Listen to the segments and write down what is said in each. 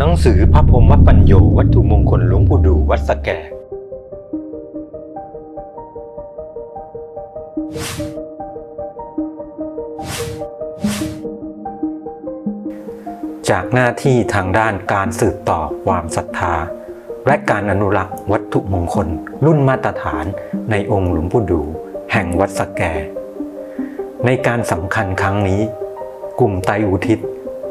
หนังสือพระพรหมปัญโยวัตถุมงคลหลวงปู่ดูวัดสแก จากหน้าที่ทางด้านการสืบต่อความศรัทธา และการอนุรักษ์วัตถุมงคล รุ่นมาตรฐานในองค์หลวงปู่ดู แห่งวัดสแก ในการสำคัญครั้งนี้ กลุ่มไตอุทิศ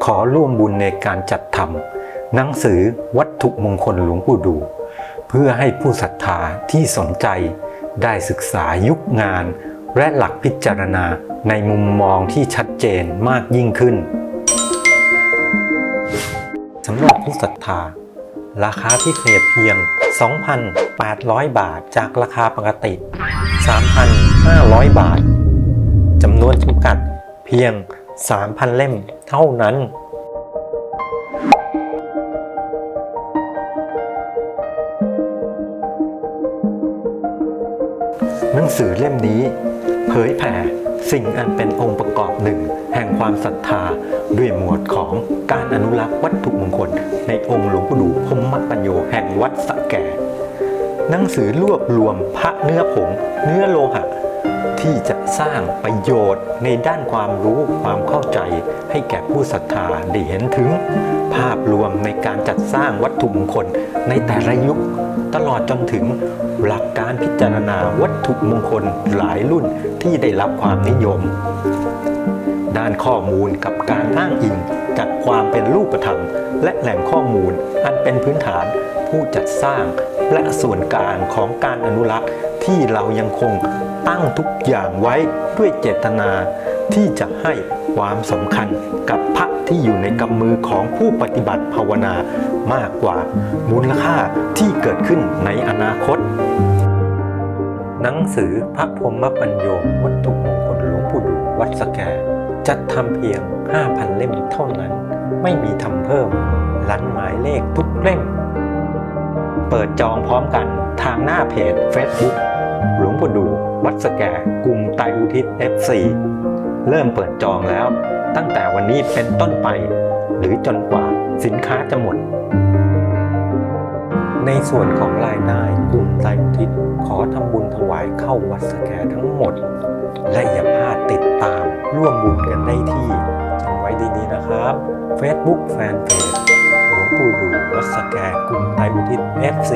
ขอร่วมบุญในการจัดทำ หนังสือวัตถุมงคลหลวงปู่ดู เพื่อให้ผู้ศรัทธาที่สนใจได้ศึกษายุคงาน และหลักพิจารณาในมุมมองที่ชัดเจนมากยิ่งขึ้นสำหรับผู้ศรัทธา ราคาพิเศษเพียง 2,800 บาทจากราคาปกติ 3,500 บาทจำนวนจำกัดเพียง 3,000 เล่มเท่านั้น หนังสือเล่มนี้ เผยแผ่สิ่งอันเป็นองค์ประกอบหนึ่ง แห่งความศรัทธาด้วยหมวดของการอนุรักษ์วัตถุมงคล ในองค์หลวงปู่ดูพรหมปัญโยแห่งวัดสะแก่ หนังสือรวบรวมพระเนื้อผง เนื้อโลหะ ที่จะสร้างประโยชน์ในด้านความรู้ความเข้าใจ ให้แก่ผู้ศรัทธาได้เห็นถึง ภาพรวมในการจัดสร้างวัตถุมงคลในแต่ละยุค ตลอดจนถึงหลักการพิจารณาวัตถุมงคลหลายรุ่นที่ได้รับความนิยม ด้านข้อมูลกับการอ้างอิงจากความเป็นรูปธรรม และแหล่งข้อมูลอันเป็นพื้นฐาน ผู้จัดสร้างและส่วนกลางของการอนุรักษ์ที่เรายังคงตั้งทุกอย่างไว้ด้วยเจตนาที่จะให้ความสำคัญกับพระที่อยู่ในกำมือของผู้ปฏิบัติภาวนามากกว่ามูลค่าที่เกิดขึ้นในอนาคต หนังสือพระพรมปัญโยวัตถุมงคลหลวงปู่ดูวัดสแกจัดทำเพียง 5,000 เล่มเท่านั้น ไม่มีทำเพิ่มลันหมายเลขทุกเล่ม เปิดจองพร้อมกันทางหน้าเพจ Facebook หลวงปู่ดู วัดสแกกลุ่มไตอุทิศ F4 เริ่มเปิดจองแล้ว ตั้งแต่วันนี้เป็นต้นไป หรือจนกว่าสินค้าจะหมด ในส่วนของรายได้กลุ่มไตอุทิศขอทำบุญถวายเข้าวัดสแกทั้งหมด และอย่าพลาดติดตามร่วมบุญกันได้ที่จำไว้ดีๆนะครับ Facebook Fanpage งปู่ดูวัดสแกกรุงไทยอุทิศ FC